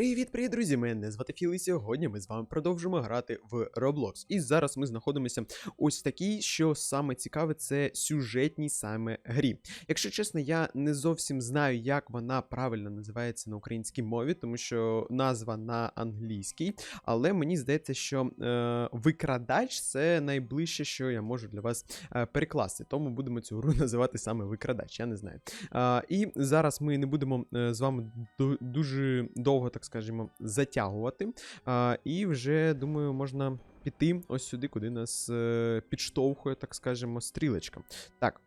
Привіт-привіт, друзі! Мене звати Філ, і сьогодні ми з вами продовжимо грати в Roblox. І зараз ми знаходимося ось такій, що саме цікаве, це сюжетній саме грі. Якщо чесно, я не зовсім знаю, як вона правильно називається на українській мові, тому що назва на англійській. Але мені здається, що е, викрадач це найближче, що я можу для вас е, перекласти. Тому будемо цю гру називати саме викрадач, я не знаю. А, і зараз ми не будемо е, з вами дуже довго, так скажемо, затягувати. А, і вже, думаю, можна піти ось сюди, куди нас е, підштовхує, так скажемо, стрілечка. Так.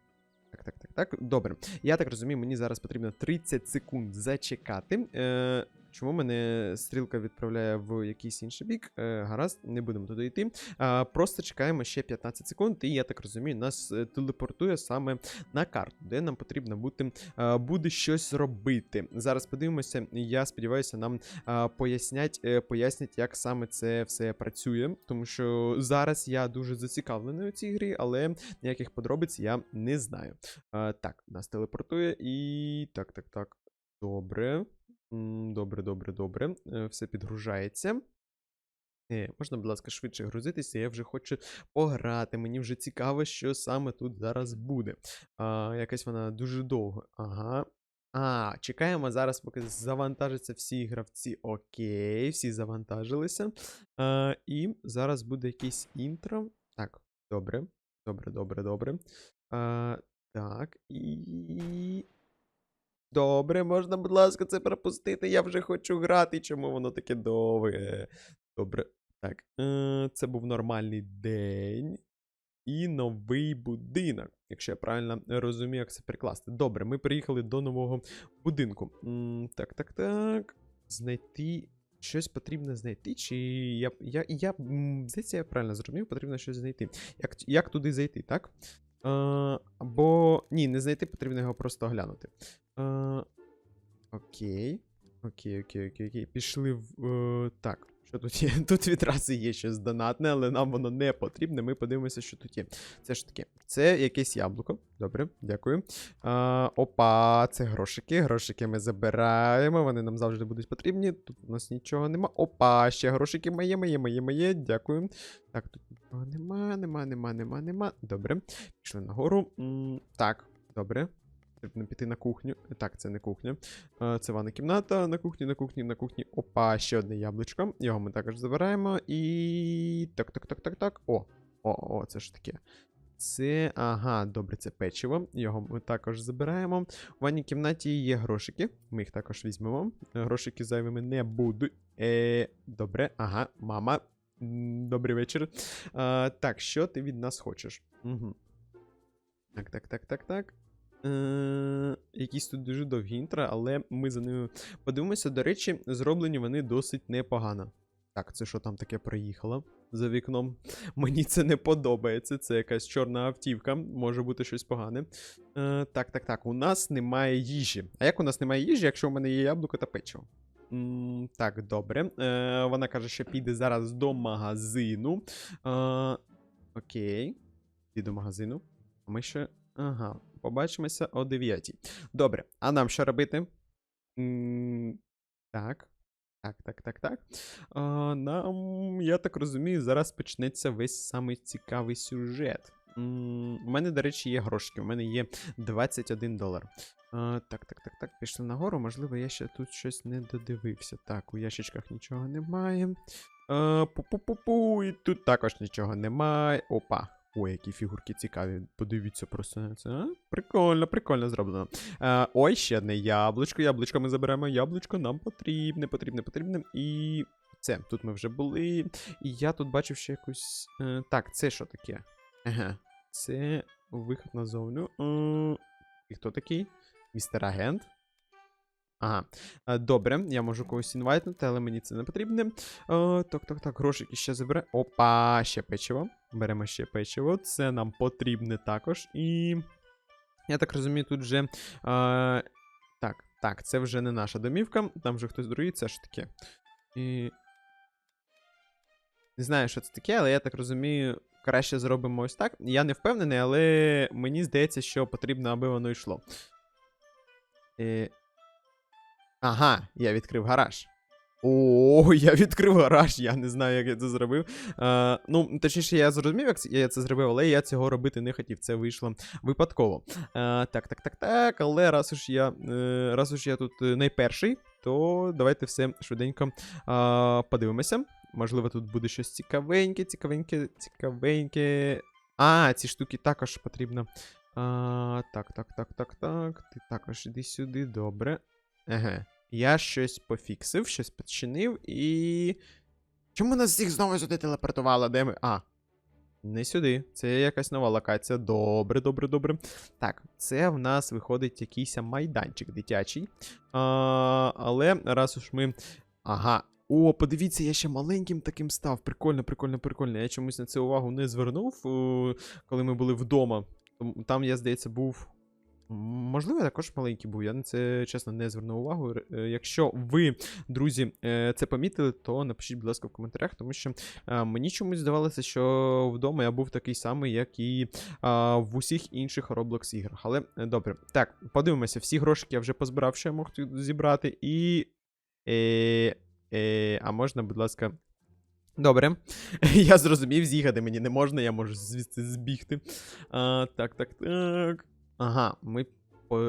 Так, так, так, так. Добре. Я так розумію, мені зараз потрібно 30 секунд зачекати. Е, чому мене стрілка відправляє в якийсь інший бік? Е, гаразд, не будемо туди йти. А, просто чекаємо ще 15 секунд, і я так розумію, нас е, телепортує саме на карту, де нам потрібно бути, е, буде щось робити. Зараз подивимося. Я сподіваюся, нам е, пояснять, е, пояснять, як саме це все працює. Тому що зараз я дуже зацікавлений у цій грі, але ніяких подробиць я не знаю. Е, так, нас телепортує і. Так, так, так. Добре. Добре, добре, добре. Е, Все підгружається. Е, можна, будь ласка, швидше грузитися, я вже хочу пограти. Мені вже цікаво, що саме тут зараз буде. А, якась вона дуже довго. Ага. А, чекаємо зараз, поки завантажаться всі гравці. Окей, всі завантажилися. А, і зараз буде якийсь інтро. Так, добре. Добре, добре, добре. А, так, і. Добре, можна, будь ласка, це пропустити. Я вже хочу грати. Чому воно таке довге? Добре. Так. Е, це був нормальний день. І новий будинок. Якщо я правильно розумію, як це прикласти. Добре, ми приїхали до нового будинку. Так, так, так. Знайти. Щось потрібно знайти, чи я. я, я здається, я правильно зрозумів, потрібно щось знайти. Як, як туди зайти, так? Е, або. Ні, не знайти, потрібно його просто оглянути. Е, окей. Окей, окей, окей, окей. Pішли в. Е, так. Що тут є? Тут відразу є щось донатне, але нам воно не потрібне. Ми подивимося, що тут є. Це ж таке. Це якесь яблуко. Добре, дякую. А, опа, це грошики. Грошики ми забираємо. Вони нам завжди будуть потрібні. Тут у нас нічого нема. Опа, ще грошики моє, моє, моє, моє. Дякую. Так, тут нічого нема, нема, нема, нема, нема. Добре. Пішли нагору. М, так, добре. Потрібно піти на кухню. Так, це не кухня. Е, Це ванна кімната. На кухні, на кухні, на кухні. Опа, ще одне яблучко. Його ми також забираємо. І. Так, так, так, так, так. О, о, о, це ж таке. Це. Ага, добре, це печиво. Його ми також забираємо. У ванній кімнаті є грошики. Ми їх також візьмемо. Грошики зайвими не будуть. Е, добре, ага, мама. Добрий вечір. Е, так, що ти від нас хочеш? Угу. Так, так, так, так, так. Е, якісь тут дуже довгі інтро, але ми за ними подивимося. До речі, зроблені вони досить непогано. Так, це що там таке проїхало за вікном? Мені це не подобається. Це якась чорна автівка, може бути щось погане. Е, так, так, так. У нас немає їжі. А як у нас немає їжі, якщо у мене є яблуко та печиво? Так, добре. Е, вона каже, що піде зараз до магазину. Е, окей. Іди до магазину. А ми ще. Ага, побачимося о 9. Добре, а нам що робити? Так. Так, так, так, так. А, нам, я так розумію, зараз почнеться весь самий цікавий сюжет. У мене, до речі, є грошики. У мене є 21 долар. А, так, так, так, так. Пішли нагору. Можливо, я ще тут щось не додивився. Так, у ящичках нічого немає. Пу-пу-пу-пу. І тут також нічого немає. Опа. Ой, які фігурки цікаві. Подивіться просто на це. А? Прикольно, прикольно зроблено. Е, ой, ще одне яблучко. Яблучко ми заберемо. Яблучко нам потрібне, потрібне, потрібне. І це, тут ми вже були. І я тут бачив ще якусь. Е, так, це що таке? Ага. Це виход назовню. Е, і хто такий? Містер Агент. Ага. Добре, я можу когось інвайтнути, але мені це не потрібне. Так, так, так, грошики ще забере. Опа, ще печиво. Беремо ще печиво. Це нам потрібне також. І. Я так розумію, тут вже. Е, так, так, це вже не наша домівка. Там вже хтось другий, це ж таке. І. Не знаю, що це таке, але я так розумію, краще зробимо ось так. Я не впевнений, але мені здається, що потрібно, аби воно йшло. Е... Ага, я відкрив гараж. О, я відкрив гараж, я не знаю, як я це зробив. А, ну, точніше, я зрозумів, як я це зробив, але я цього робити не хотів. Це вийшло випадково. А, так, так, так, так. Але раз уж я, е, раз уж я тут е, найперший, то давайте все швиденько а, подивимося. Можливо, тут буде щось цікавеньке, цікавеньке, цікавеньке. А, ці штуки також потрібно. А, так, так, так, так, так. Ти також іди сюди, добре. Еге. Я щось пофіксив, щось підчинив і. Чому нас всіх знову сюди телепортувало? Де ми. А. Не сюди. Це якась нова локація. Добре, добре, добре. Так, це в нас виходить якийсь майданчик дитячий. А, але раз уж ми. Ага. О, подивіться, я ще маленьким таким став. Прикольно, прикольно, прикольно. Я чомусь на це увагу не звернув, е, коли ми були вдома. Там, я здається, був. Можливо, я також маленький був. Я на це чесно не звернув увагу. Е, Якщо ви, друзі, е, це помітили, то напишіть, будь ласка, в коментарях, тому що е, мені чомусь здавалося, що вдома я був такий самий, як і в усіх інших Roblox іграх. Але добре. Так, подивимося, всі грошики я вже позбирав, що я мог зібрати. І. Е, е, а можна, будь ласка. Добре, я зрозумів, з'їхати мені не можна, я можу звідси збігти. А, так, так, так. Ага, ми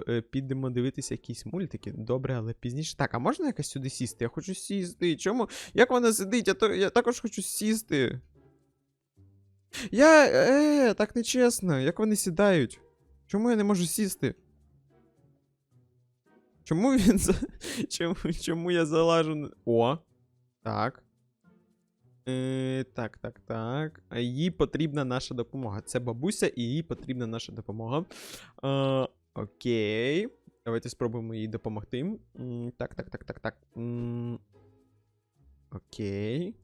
е, підемо дивитися якісь мультики. Добре, але пізніше. Так, а можна якось сюди сісти? Я хочу сісти. Чому? Як вона сидить? Я, то, я також хочу сісти. Я. Е, так нечесно. Як вони сідають? Чому я не можу сісти? Чому він. Чому, чому я залажу? О. Так. Е, так, так, так. Їй потрібна наша допомога. Це бабуся, і їй потрібна наша допомога. Е, окей. Давайте спробуємо їй допомогти. Так, так, так, так, так. Окей.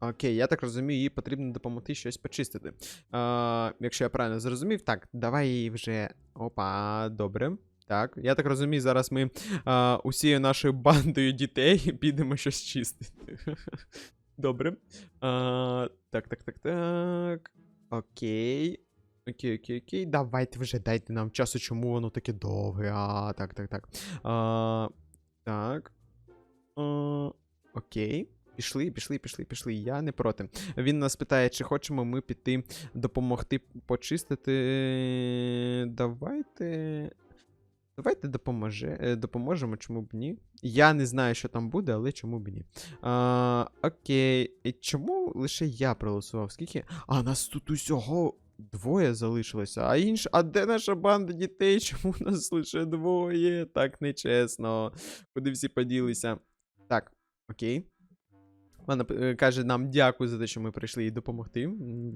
Окей, я так розумію, їй потрібно допомогти щось почистити. А, якщо я правильно зрозумів, так, давай їй вже. Опа, добре. Так, я так розумію, зараз ми а, усією нашою бандою дітей підемо щось чистити. Добре. А, так, так, так, так. Окей. Окей, окей, окей. Давайте вже дайте нам часу, чому воно таке довге. А, так, так, так. А, так. А, окей. Пішли, пішли, пішли, пішли. Я не проти. Він нас питає, чи хочемо ми піти допомогти почистити. Давайте. Давайте допоможе, е, допоможемо, чому б ні. Я не знаю, що там буде, але чому б ні. А, окей. І чому лише я проголосував? Скільки? А нас тут усього двоє залишилося. А інш... А де наша банда дітей? Чому нас лише двоє? Так нечесно. Куди всі поділися? Так, окей. Вона е, каже нам дякую за те, що ми прийшли їй допомогти.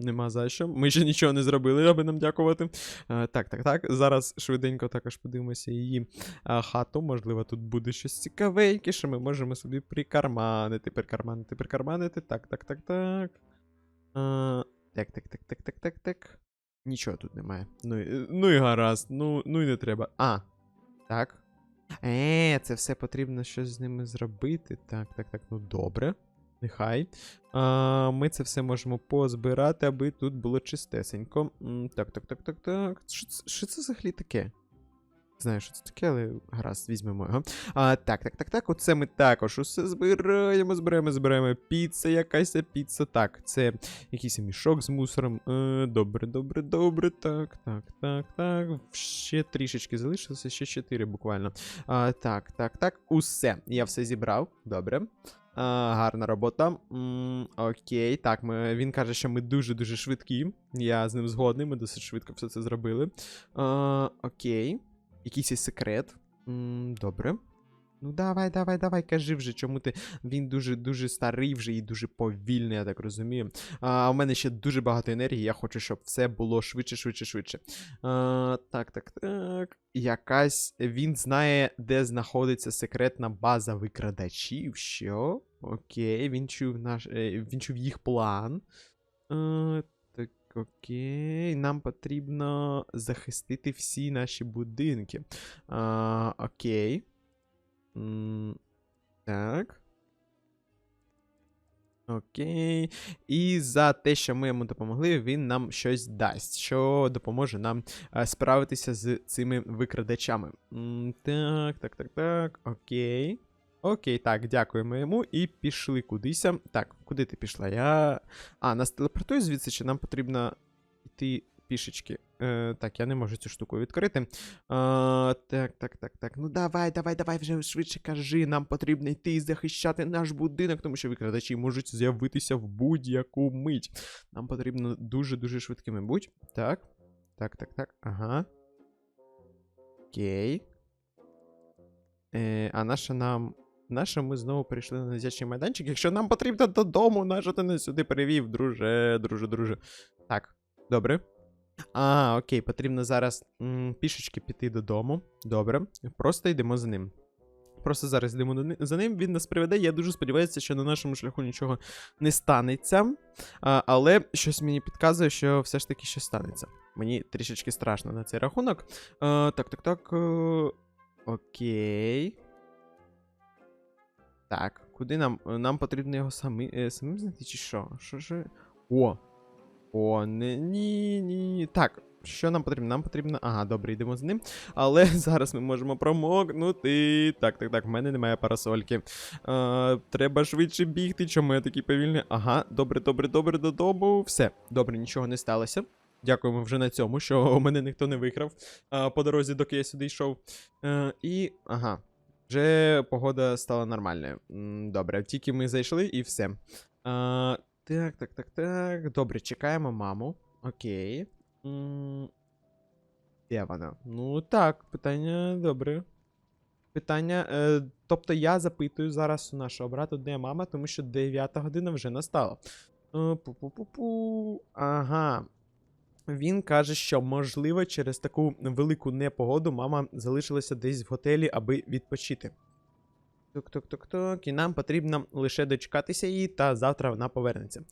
Нема за що. Ми ще нічого не зробили, аби нам дякувати. Е, так, так, так. Зараз швиденько також подивимося її а, хату. Можливо, тут буде щось цікавеньке, що ми можемо собі прикарманити, прикарманити, прикарманити. Так, так, так, так. Так, так, так, так, так, так, так. Нічого тут немає. Ну, і- ну і гаразд, ну, ну і не треба. А, так. Е, це все потрібно щось з ними зробити. Так, так, так, ну добре. Нехай. А, ми це все можемо позбирати, аби тут було чистесенько. Так, так, так, так, так. Що це, взагалі таке? Знаю, що це таке, але гаразд, візьмемо його. А, так, так, так, так. Оце ми також усе збираємо, збираємо, збираємо. Піца, якась піца. Так, це якийсь мішок з мусором. Е, добре, добре, добре. Так, так, так, так. Ще трішечки залишилося, ще чотири буквально. А, так, так, так. Усе. Я все зібрав. Добре. А, гарна робота. М, окей, так, ми, він каже, що ми дуже-дуже швидкі. Я з ним згодний, ми досить швидко все це зробили. А, окей. Якийсь є секрет. М, добре. Ну, давай, давай, давай, кажи вже, чому ти. Він дуже-дуже старий вже і дуже повільний, я так розумію. А у мене ще дуже багато енергії, я хочу, щоб все було швидше, швидше, швидше. А, так, так, так. Якась. Він знає, де знаходиться секретна база викрадачів. Що? Окей, він чув наш. е, Він чув їх план. А, так, окей. Нам потрібно захистити всі наші будинки. А, окей. Так. Окей. І за те, що ми йому допомогли, він нам щось дасть, що допоможе нам е, справитися з цими викрадачами. Так, так, так, так. Окей. Окей, так, дякуємо йому і пішли кудися. Так, куди ти пішла? Я. А, нас телепортує звідси, чи нам потрібно йти пішечки? Е, так, я не можу цю штуку відкрити. Е, так, так, так, так. Ну давай, давай, давай вже швидше кажи. Нам потрібно йти і захищати наш будинок, тому що викрадачі можуть з'явитися в будь-яку мить. Нам потрібно дуже-дуже швидкими будь. Так. Так, так, так. Ага. Окей. Е, а наша нам. Наша ми знову перейшли на незячий майданчик. Якщо нам потрібно додому, нащо ти нас сюди перевів, друже, друже, друже. Так, добре. А, окей, потрібно зараз м, пішечки піти додому. Добре. Просто йдемо за ним. Просто зараз йдемо за ним, він нас приведе. Я дуже сподіваюся, що на нашому шляху нічого не станеться. А, але щось мені підказує, що все ж таки щось станеться. Мені трішечки страшно на цей рахунок. А, так, так, так. е, Окей. Так, куди нам? Е, Нам потрібно його самі, е, самим знайти, чи що? Що ж? О! О, не, ні, ні. Так, що нам потрібно? Нам потрібно. Ага, добре, йдемо з ним. Але зараз ми можемо промокнути. Так, так, так, в мене немає парасольки. Е, треба швидше бігти. Чому я такий повільний? Ага, добре, добре, добре, додому. Все, добре, нічого не сталося. Дякуємо вже на цьому, що мене ніхто не викрав а, по дорозі, доки я сюди йшов. Е, і. Ага. Вже погода стала нормальною. Добре, тільки ми зайшли і все. А, так, так, так, так. Добре, чекаємо маму. Окей. Де вона? Ну так, питання добре. Питання. Е, тобто я запитую зараз у нашого брата, де мама, тому що 9 година вже настала. Е, Пу-пу-пу-пу. Ага. Він каже, що можливо через таку велику непогоду мама залишилася десь в готелі, аби відпочити. Тук-тук-тук-тук. І нам потрібно лише дочекатися її, та завтра вона повернеться.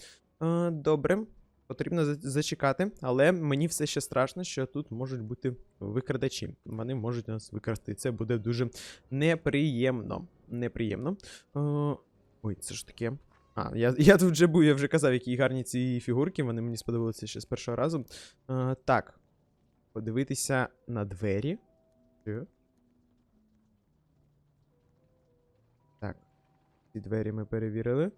Е, добре, потрібно зачекати, але мені все ще страшно, що тут можуть бути викрадачі. Вони можуть нас викрасти. Це буде дуже неприємно. Неприємно. Е, ой, це ж таке. А, я, я тут вже був, я вже казав, які гарні ці фігурки, вони мені сподобалися ще з першого разу. Е, так. Подивитися на двері. Що? Ці двері ми перевірили.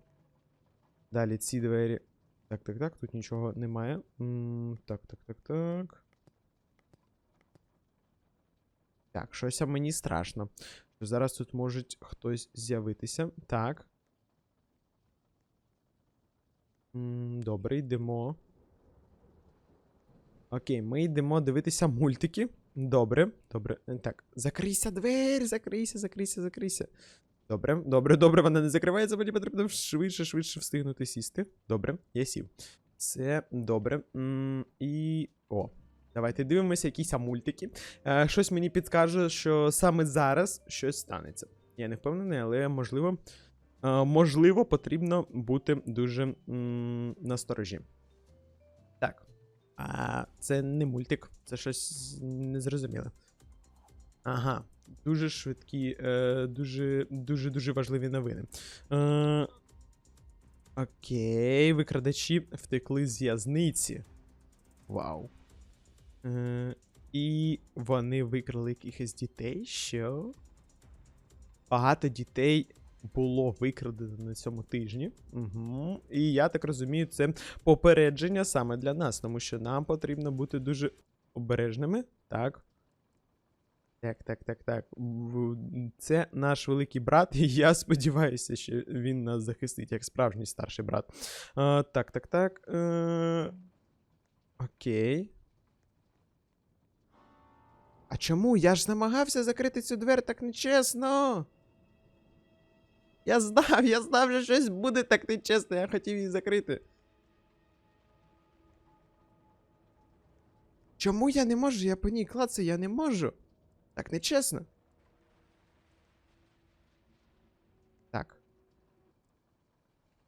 Далі ці двері. Так, так, так, тут нічого немає. М, так, так, так, так. Так, щось мені страшно. Зараз тут може хтось з'явитися. Так. М, Добре, йдемо. Окей, ми йдемо дивитися мультики. Добре, добре. Так, закрийся двері, закрийся, закрийся, закрийся. Добре, добре, добре, вона не закривається, мені потрібно швидше, швидше встигнути сісти. Добре, я сів. Це добре. І. О, давайте дивимося якісь мультики. Е, щось мені підкаже, що саме зараз щось станеться. Я не впевнений, але можливо. Е, можливо, потрібно бути дуже м, насторожі. Так. А це не мультик, це щось незрозуміле. Ага. Дуже швидкі, е, дуже, дуже, дуже важливі новини. Е, окей, викрадачі втекли з в'язниці. Вау. Е, і вони викрали якихось дітей. Що? Багато дітей було викрадено на цьому тижні. Угу. І я так розумію, це попередження саме для нас, тому що нам потрібно бути дуже обережними. Так. Так, так, так, так. Це наш великий брат, і я сподіваюся, що він нас захистить як справжній старший брат. А, так, так, так. Е... Окей. А чому? Я ж намагався закрити цю двері так нечесно. Я знав, я знав, що щось буде так нечесно, я хотів її закрити. Чому я не можу? Я по ній клацаю, я не можу. Так нечесно. Так.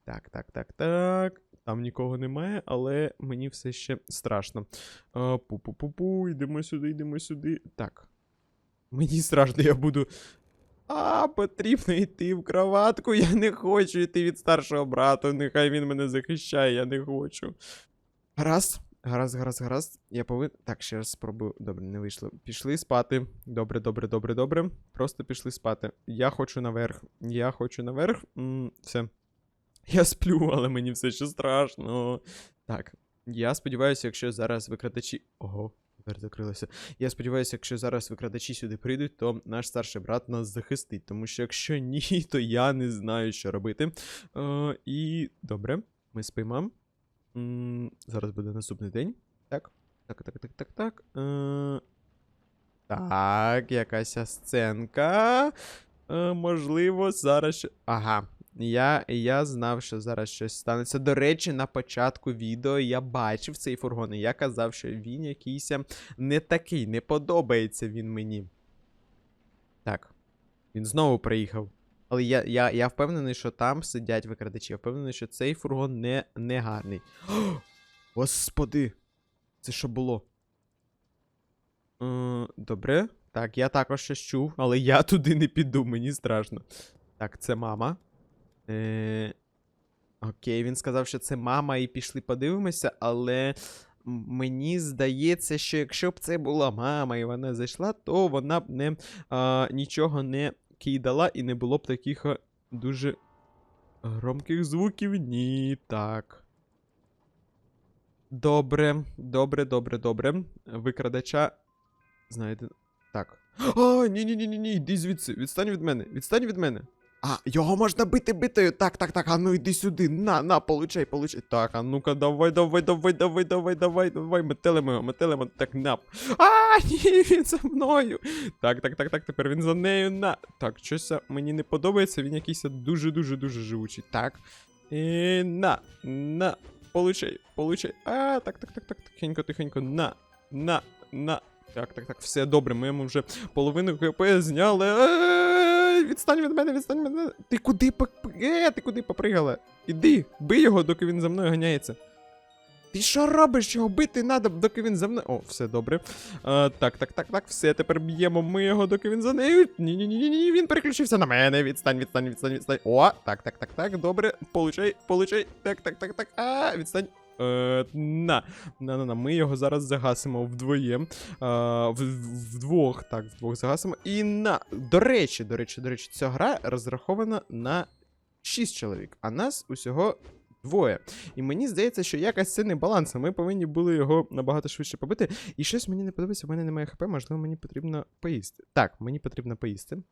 Так, так, так, так. Там нікого немає, але мені все ще страшно. Пу-пу-пу-пу, йдемо сюди, йдемо сюди. Так. Мені страшно, я буду. А, потрібно йти в кроватку. Я не хочу йти від старшого брата. Нехай він мене захищає, я не хочу. Раз. Гаразд, гаразд, гаразд. Я повинен. Так, ще раз спробую. Добре, не вийшло. Пішли спати. Добре, добре, добре, добре. Просто пішли спати. Я хочу наверх. Я хочу наверх. М, все. Я сплю, але мені все ще страшно. Так. Я сподіваюся, якщо зараз викрадачі. Ого, двері закрилися. Я сподіваюся, якщо зараз викрадачі сюди прийдуть, то наш старший брат нас захистить. Тому що якщо ні, то я не знаю, що робити. Е, і добре, ми спимо. Зараз буде наступний день. Так. Так, так, так, так, так. Е, так, якась сценка. Е, можливо, зараз. ще- Ага. Я, я знав, що зараз щось станеться. До речі, на початку відео я бачив цей фургон, і я казав, що він якийсь не такий, не подобається він мені. Так. Він знову приїхав. Але я, я, я впевнений, що там сидять викрадачі. Я впевнений, що цей фургон не, не гарний. О, Господи! Це що було? Е, добре. Так, я також щось чув, але я туди не піду, мені страшно. Так, це мама. Е, окей, він сказав, що це мама, і пішли подивимося, але мені здається, що якщо б це була мама і вона зайшла, то вона б не, а, нічого не кидала і не було б таких дуже громких звуків. Ні, так. Добре, добре, добре, добре. Викрадача. Знаєте. Так. А, ні, ні, ні, ні, ні, йди звідси. Відстань від мене. Відстань від мене. А, його можна бити битою. Так, так, так. А ну йди сюди. На, на, получай, получай. Так, а ну-ка, давай, давай, давай, давай, давай, давай, давай. Метелимо його, метелимо. Так, на. А, ні, він за мною. Так, так, так, так, тепер він за нею на. Так, щось мені не подобається, він якийсь дуже-дуже дуже живучий. Так. І на, на. Получай, получай. А, так, так, так, так, тихенько, тихенько. На, на, на. Так, так, так, все добре, ми йому вже половину КП зняли. Відстань від мене, відстань від мене. Ти куди поп... Е, ти куди попригала? Іди, бий його, доки він за мною ганяється. Ти що робиш? Його бити треба, доки він за мною. О, все добре. А, так, так, так, так, все, тепер б'ємо ми його, доки він за нею. Ні, ні, ні, ні, ні, він переключився на мене. Відстань, відстань, відстань, відстань. О, так, так, так, так, добре. Получай, получай. Так, так, так, так. А, відстань. Е, на. На. Ми його зараз загасимо вдвоєм. А, в, в- вдвох, так, вдвох загасимо. І на. До речі, до речі, до речі, ця гра розрахована на 6 чоловік, а нас усього двоє. І мені здається, що якось це не баланс. Ми повинні були його набагато швидше побити. І щось мені не подобається, в мене немає хп, можливо, мені потрібно поїсти. Так, мені потрібно поїсти.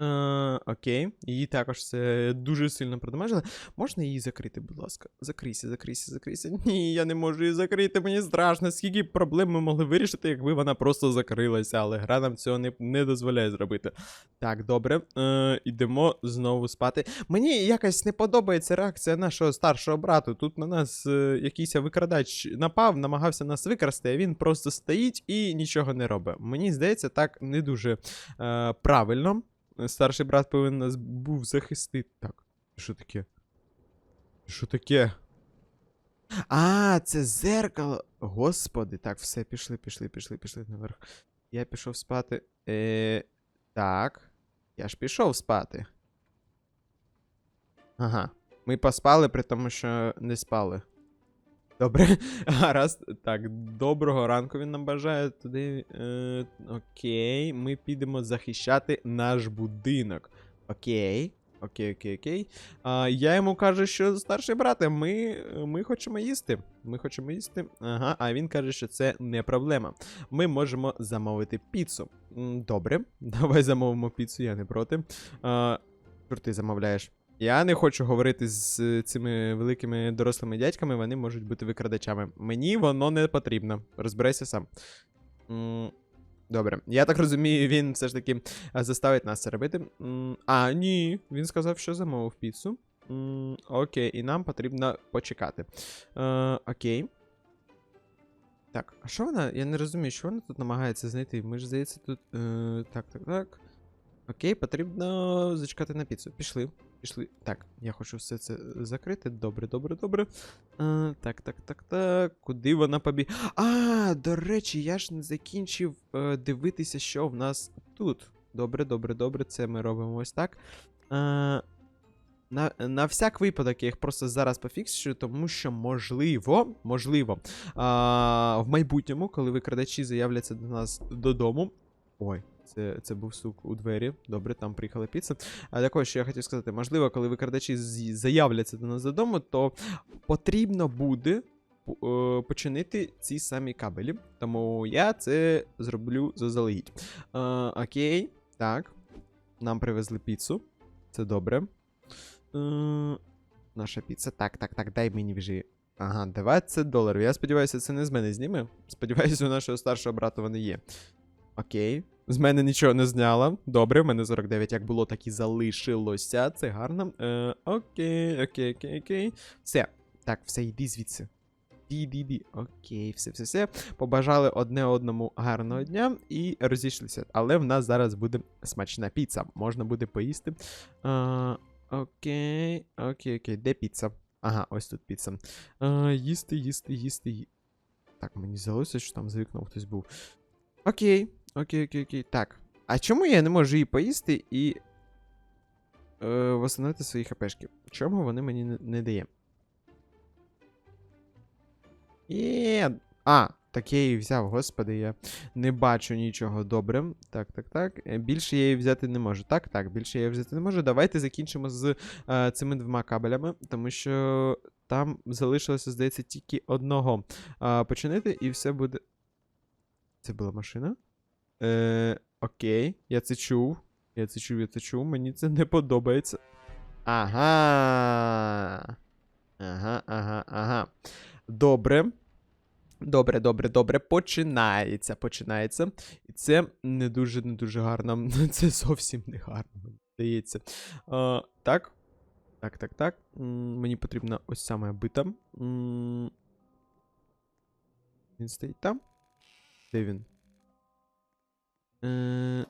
Е, окей, її також це дуже сильно продамажили. Можна її закрити, будь ласка. Закрийся, закрийся, закрийся. Ні, я не можу її закрити, мені страшно. Скільки проблем ми могли вирішити, якби вона просто закрилася, але гра нам цього не, не дозволяє зробити. Так, добре. Е, ідемо знову спати. Мені якось не подобається реакція нашого старшого брату. Тут на нас е, якийсь викрадач напав, намагався нас викрасти, а він просто стоїть і нічого не робить. Мені здається, так не дуже е, правильно. Старший брат повинен нас був захистити. Так, що таке? Що таке? А, це зеркало. Господи, так, все, пішли, пішли, пішли, пішли наверх. Я пішов спати. Е, так. Я ж пішов спати. Ага. Ми поспали, при тому, що не спали. Добре. Гаразд. Так, доброго ранку він нам бажає. Туди. Е, окей. Ми підемо захищати наш будинок. Окей. Окей, окей, окей. А, я йому кажу, що старший брате, ми, ми хочемо їсти. Ми хочемо їсти. Ага, а він каже, що це не проблема. Ми можемо замовити піцу. Добре, давай замовимо піцу, я не проти. А, ти замовляєш? Я не хочу говорити з цими великими дорослими дядьками, вони можуть бути викрадачами. Мені воно не потрібно. Розбирайся сам. Добре, я так розумію, він все ж таки заставить нас це робити. А, ні, він сказав, що замовив піцу. Окей, і нам потрібно почекати. Е, окей. Так, а що вона? Я не розумію, що вона тут намагається знайти. Ми ж здається, тут. Е, так, так, так. Окей, потрібно зачекати на піцу. Пішли. Пішли. Так, я хочу все це закрити. Добре, добре, добре. А, так, так, так, так. Куди вона побіг? А, до речі, я ж не закінчив е, дивитися, що в нас тут. Добре, добре, добре. Це ми робимо ось так. А, На, на всяк випадок я їх просто зараз пофіксую, тому що можливо, можливо, а, в майбутньому, коли викрадачі заявляться до нас додому. Ой, це, це був стук у двері. Добре, там приїхала піца. А також, що я хотів сказати, можливо, коли викрадачі заявляться до нас додому, то потрібно буде е, починити ці самі кабелі. Тому я це зроблю заздалегідь. Е, окей, так. Нам привезли піцу. Це добре. Е, наша піца. Так, так, так, дай мені вже. Ага, 20 доларів. Я сподіваюся, це не з мене зніме. Сподіваюся, у нашого старшого брата вони є. Окей. З мене нічого не зняла. Добре, в мене 49 як було, так і залишилося. Це гарно. Е, окей, окей, окей, окей. Все. Так, все, йди звідси. Іди. Окей, все, все, все. Побажали одне одному гарного дня і розійшлися. Але в нас зараз буде смачна піца. Можна буде поїсти. А, окей, окей, окей. Де піца? Ага, ось тут піца. А, їсти, їсти, їсти. Так, мені здалося, що там за вікном хтось був. Окей, окей, окей, окей. Так. А чому я не можу її поїсти і. Е, восстановити свої хпшки? Чому вони мені не, не дає? Є. А, так я її взяв, господи, я не бачу нічого добре. Так, так, так. Е, Більше я її взяти не можу. Так, так, більше я її взяти не можу. Давайте закінчимо з е, цими двома кабелями, тому що там залишилося, здається, тільки одного е, починити, і все буде. Це була машина? Е, окей, я це чув. Я це чув, я це чув. Мені це не подобається. Ага. Ага, ага, ага. Добре. Добре, добре, добре. Починається, починається. І це не дуже, не дуже гарно. Це зовсім не гарно, мені здається. А, так. Так, так, так. Мені потрібна ось саме бита. Він стоїть там. Де він? Е...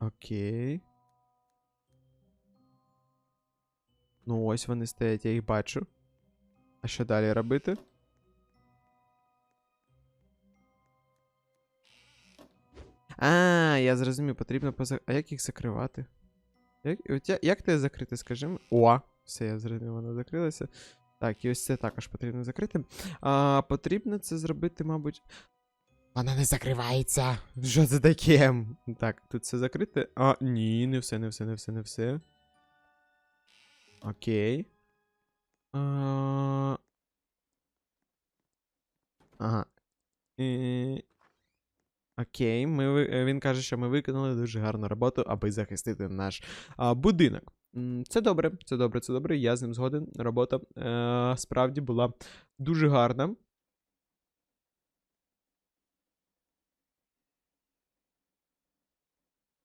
Окей. Ну, ось вони стоять, я їх бачу. А що далі робити? А, я зрозумів, потрібно поза. А як їх закривати? Як, от я, як тебе закрити, скажи? м- О, все, я зрозумів, вона закрилася. Так, і ось це також потрібно закрити. А, потрібно це зробити, мабуть. Вона не закривається. Що це таке? Так, тут все закрите. А, ні, не все, не все, не все, не все. Окей. А... Ага. Е... Окей, ми, він каже, що ми виконали дуже гарну роботу, аби захистити наш а, будинок. Це добре, це добре, це добре. Я з ним згоден. Робота е, справді була дуже гарна.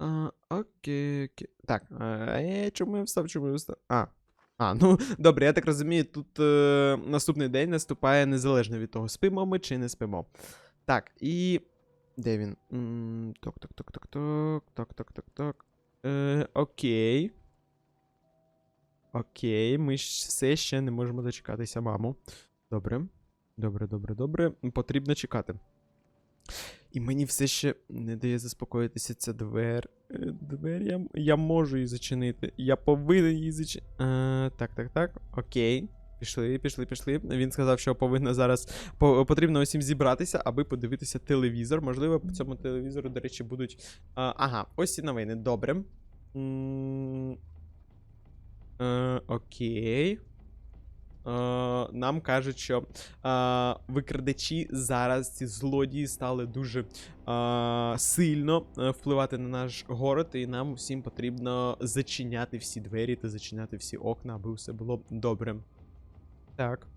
А, окей, окей. Так, е, чому я встав, чому я встав? А. А, ну добре, я так розумію, тут е, наступний день наступає незалежно від того, спимо ми чи не спимо. Так, і. Де він? М, Ток, ток, ток, ток, ток, ток, ток, ток, ток. Е, окей. Окей, ми все ще не можемо дочекатися, маму. Добре. Добре, добре, добре. Потрібно чекати. І мені все ще не дає заспокоїтися ця двер. Е, Двер я, я можу її зачинити. Я повинен її зачинити. Так, так, так. Окей. Пішли, пішли, пішли. Він сказав, що повинно зараз по, потрібно усім зібратися, аби подивитися телевізор. Можливо, по цьому телевізору, до речі, будуть. А, ага, ось ці новини. Добре. М, Е, окей. Е, нам кажуть, що е, викрадачі зараз ці злодії стали дуже е, сильно впливати на наш город, і нам всім потрібно зачиняти всі двері та зачиняти всі окна, аби все було добре. Так.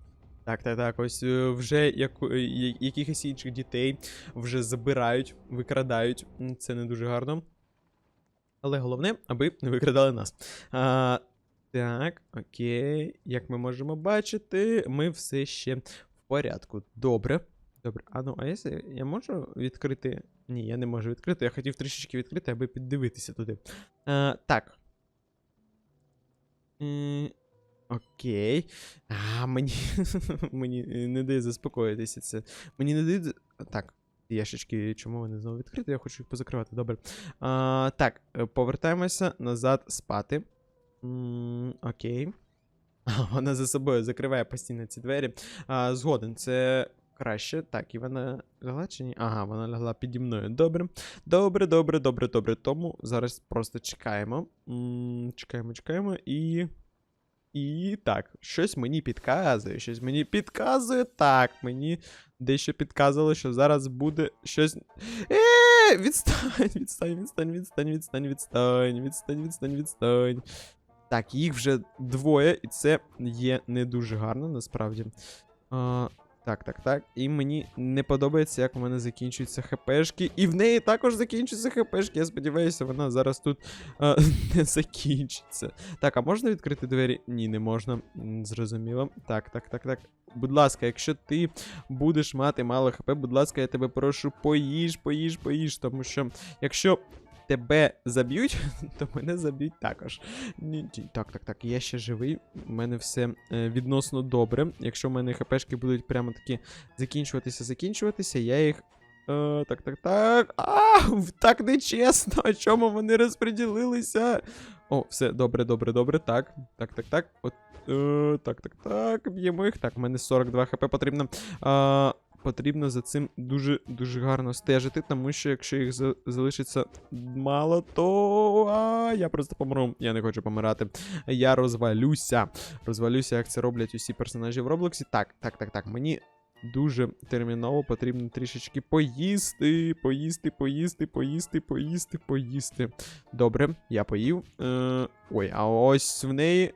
Так, так, так. Ось вже як, е, я- якихось інших дітей вже забирають, викрадають. Це не дуже гарно. Але головне, аби не викрадали нас. А, так, окей. Як ми можемо бачити, ми все ще в порядку. Добре. Добре. А ну, а якщо я можу відкрити. Ні, я не можу відкрити. Я хотів трішечки відкрити, аби піддивитися туди. А, так. Е, Окей. А, мені. мені не дає заспокоїтися це. Мені не дає. Так, ящички, чому вони знову відкриті? Я хочу їх позакривати. Добре. А, так, е, повертаємося назад спати. Окей. Вона за собою закриває постійно ці двері. А, згоден, це краще. Так, і вона лягла чи ні? Ага, вона лягла піді мною. Добре. Добре, добре, добре, добре. Тому зараз просто чекаємо. Чекаємо, чекаємо і. І так, щось мені підказує, щось мені підказує. Так, мені дещо підказувало, що зараз буде щось. Е, відстань, відстань, відстань, відстань, відстань, відстань, відстань, відстань, відстань. Так, їх вже двоє, і це є не дуже гарно, насправді. А, так, так, так. І мені не подобається, як у мене закінчуються хпшки. І в неї також закінчуються хпшки. Я сподіваюся, вона зараз тут а, не закінчиться. Так, а можна відкрити двері? Ні, не можна. Зрозуміло. Так, так, так, так. Будь ласка, якщо ти будеш мати мало хп, будь ласка, я тебе прошу, поїж, поїж, поїж. Тому що якщо тебе заб'ють, то мене заб'ють також. Так, так, так, я ще живий. У мене все е, відносно добре. Якщо в мене хпшки будуть прямо такі закінчуватися, закінчуватися, я їх. Е, так, так, так. А, так нечесно. Чому вони розподілилися? О, все, добре, добре, добре. Так, так, так, так. Е, так, так, так. Б'ємо їх. Так, в мене 42 хп потрібно. А, потрібно за цим дуже дуже гарно стежити, тому що якщо їх за- залишиться мало, то а, я просто помру. Я не хочу помирати. Я розвалюся. Розвалюся, як це роблять усі персонажі в Роблоксі. Так, так, так, так. Мені дуже терміново потрібно трішечки поїсти, поїсти, поїсти, поїсти, поїсти, поїсти. Добре, я поїв. Е, ой, а ось в неї.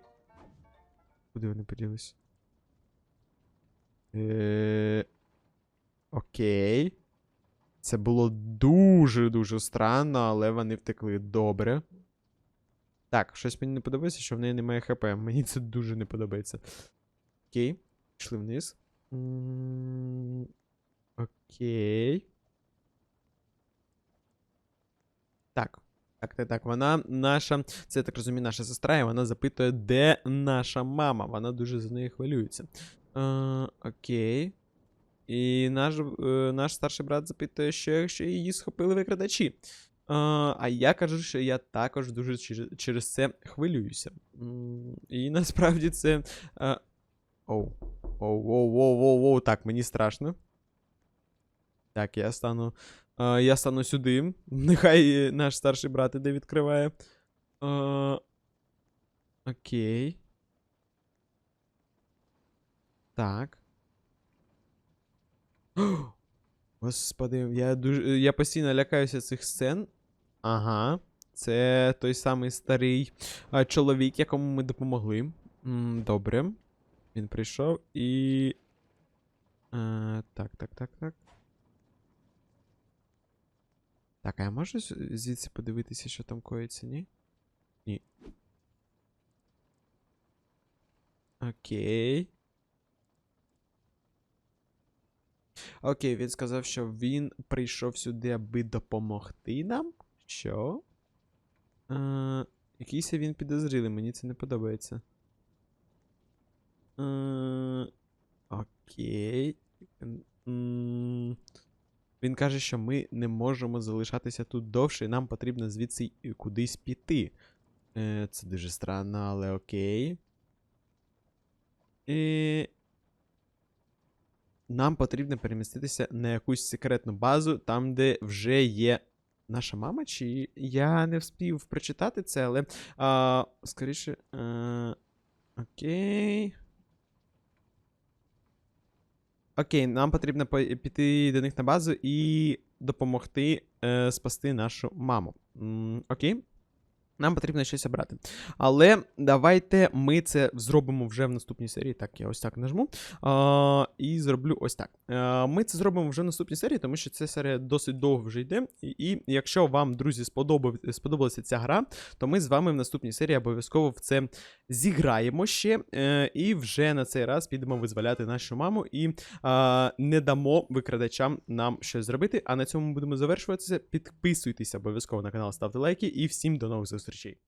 Куди вони поділись? Е, окей. Це було дуже-дуже странно, але вони втекли добре. Так, щось мені не подобається, що в неї немає ХП. Мені це дуже не подобається. Окей. Пішли вниз. Окей. Так. Так, так, так. Вона наша. Це я так розумію, наша сестра, і вона запитує, де наша мама. Вона дуже за нею хвилюється. Е, окей. І наш, е, наш старший брат запитує, що якщо її схопили викрадачі. А я кажу, що я також дуже через, це хвилююся. І насправді це. Оу. Оу, оу, оу, оу, оу. Так, мені страшно. Так, я стану. Я стану сюди. Нехай наш старший брат іде відкриває. Окей. Так. Господи, я дуже. Я постійно лякаюся цих сцен. Ага. Це той самий старий а, чоловік, якому ми допомогли. М, добре. Він прийшов і. Е, так, так, так, так. Так, а я можу звідси подивитися, що там коїться, ні? Ні. Окей. Окей, він сказав, що він прийшов сюди, аби допомогти нам. Що? Е, якийсь він підозрілий, мені це не подобається. Е, окей. Він каже, що ми не можемо залишатися тут довше, і нам потрібно звідси кудись піти. Е, це дуже странно, але окей. І... Нам потрібно переміститися на якусь секретну базу, там, де вже є наша мама, чи я не встиг прочитати це, але а, скоріше. А, окей. Окей, нам потрібно піти до них на базу і допомогти е, спасти нашу маму. М, окей. Нам потрібно щось обрати. Але давайте ми це зробимо вже в наступній серії. Так, я ось так нажму. А, і зроблю ось так. А, ми це зробимо вже в наступній серії, тому що ця серія досить довго вже йде. І, і якщо вам, друзі, сподобав, сподобалася ця гра, то ми з вами в наступній серії обов'язково в це зіграємо ще. Е, і вже на цей раз підемо визволяти нашу маму і а, не дамо викрадачам нам щось зробити. А на цьому будемо завершуватися. Підписуйтесь обов'язково на канал, ставте лайки і всім до нових зустрічей.